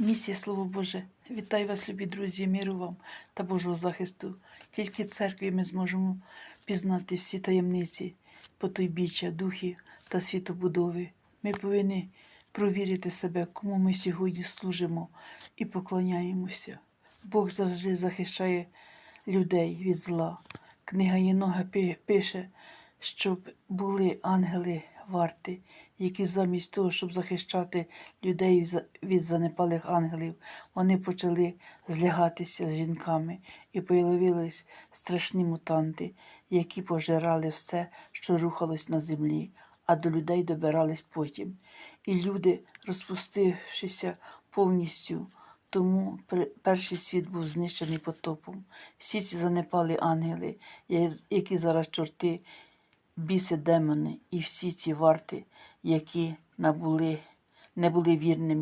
Місія Слово Боже, вітаю вас, любі друзі, миру вам та Божого захисту. Тільки церкві ми зможемо пізнати всі таємниці, потойбіччя, духи та світобудови. Ми повинні провірити себе, кому ми сьогодні служимо і поклоняємося. Бог завжди захищає людей від зла. Книга Єнога пи- пише, щоб були ангели варти, які замість того, щоб захищати людей від занепалих ангелів, вони почали злягатися з жінками і появились страшні мутанти, які пожирали все, що рухалось на землі, а до людей добирались потім. І люди, розпустившися повністю, тому пер- перший світ був знищений потопом. Всі ці занепалі ангели, які зараз чорти, біси, демони і всі ці варти, які набули, не були вірними